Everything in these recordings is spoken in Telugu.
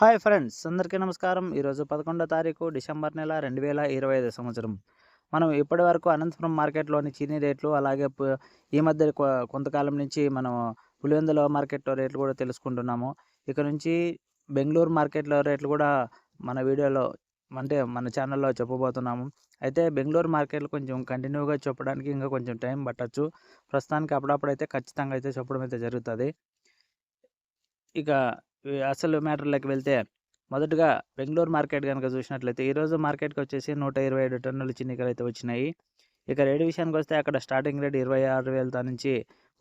హాయ్ ఫ్రెండ్స్ అందరికీ నమస్కారం. ఈరోజు పదకొండో తారీఖు డిసెంబర్ నెల రెండు వేల ఇరవై ఐదు సంవత్సరం. మనం ఇప్పటి వరకు అనంతపురం మార్కెట్లోని చీనీ రేట్లు అలాగే ఈ మధ్య కొ- కొంతకాలం నుంచి మనం పులివెందుల మార్కెట్లో రేట్లు కూడా తెలుసుకుంటున్నాము. ఇక నుంచి బెంగళూరు మార్కెట్లో రేట్లు కూడా మన వీడియోలో అంటే మన ఛానల్లో చెప్పబోతున్నాము. అయితే బెంగళూరు మార్కెట్లో కొంచెం కంటిన్యూగా చెప్పడానికి ఇంకా కొంచెం టైం పట్టచ్చు. ప్రస్తుతానికి అప్పుడప్పుడు అయితే ఖచ్చితంగా అయితే చెప్పడం అయితే జరుగుతుంది. ఇక అసలు మ్యాటర్లోకి వెళ్తే మొదటగా బెంగళూరు మార్కెట్ కనుక చూసినట్లయితే ఈరోజు మార్కెట్కి వచ్చేసి నూట ఇరవై ఏడు టన్నుల చిన్నికలు అయితే వచ్చినాయి. ఇక రేటు విషయానికి వస్తే అక్కడ స్టార్టింగ్ రేట్ ఇరవై ఆరు వేల నుంచి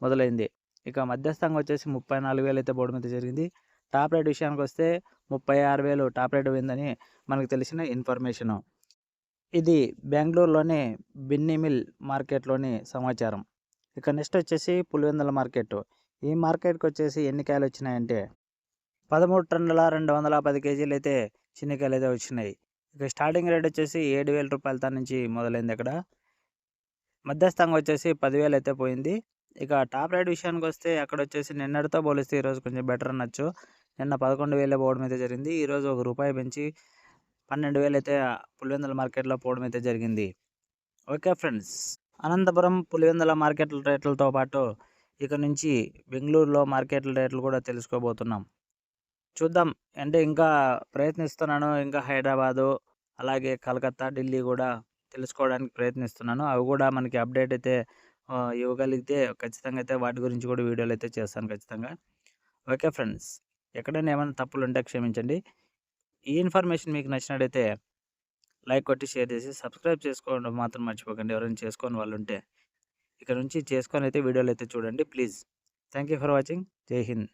మొదలైంది. ఇక మధ్యస్థంగా వచ్చేసి ముప్పై నాలుగు వేలు అయితే బోర్డు మీద జరిగింది. టాప్ రేట్ విషయానికి వస్తే ముప్పై ఆరు వేలు టాప్ రేట్ పోయిందని మనకు తెలిసిన ఇన్ఫర్మేషను. ఇది బెంగళూరులోని బిన్నీ మిల్ మార్కెట్లోని సమాచారం. ఇక నెక్స్ట్ వచ్చేసి పులివెందుల మార్కెట్. ఈ మార్కెట్కి వచ్చేసి ఎన్ని కాయలు వచ్చినాయంటే పదమూడు టన్నుల రెండు వందల పది కేజీలు అయితే చిన్నకాయలు అయితే వచ్చినాయి. ఇక స్టార్టింగ్ రేట్ వచ్చేసి ఏడు వేల రూపాయలతో నుంచి మొదలైంది అక్కడ మధ్యస్థంగా వచ్చేసి పదివేలు అయితే పోయింది. ఇక టాప్ రేట్ విషయానికి వస్తే అక్కడ వచ్చేసి నిన్నటితో పోలిస్తే ఈరోజు కొంచెం బెటర్ అనొచ్చు. నిన్న పదకొండు వేలే పోవడం అయితే జరిగింది. ఈరోజు ఒక రూపాయి పెంచి పన్నెండు వేలు అయితే పులివెందుల మార్కెట్లో పోవడం అయితే జరిగింది. ఓకే ఫ్రెండ్స్ అనంతపురం పులివెందుల మార్కెట్ల రేట్లతో పాటు ఇక నుంచి బెంగళూరులో మార్కెట్ల రేట్లు కూడా తెలుసుకోబోతున్నాం. చూద్దాం. అంటే ఇంకా ప్రయత్నిస్తున్నాను. ఇంకా హైదరాబాదు అలాగే కలకత్తా ఢిల్లీ కూడా తెలుసుకోవడానికి ప్రయత్నిస్తున్నాను. అవి కూడా మనకి అప్డేట్ అయితే ఇవ్వగలిగితే ఖచ్చితంగా అయితే వాటి గురించి కూడా వీడియోలు అయితే చేస్తాను ఖచ్చితంగా. ఓకే ఫ్రెండ్స్ ఎక్కడైనా ఏమైనా తప్పులు ఉంటే క్షమించండి. ఈ ఇన్ఫర్మేషన్ మీకు నచ్చినట్టయితే లైక్ కొట్టి షేర్ చేసి సబ్స్క్రైబ్ చేసుకోవడం మాత్రం మర్చిపోకండి. ఎవరైనా చేసుకొని వాళ్ళు ఉంటే ఇక్కడ నుంచి చేసుకొని అయితే వీడియోలు అయితే చూడండి. Please. Thank you for watching. Jai Hind.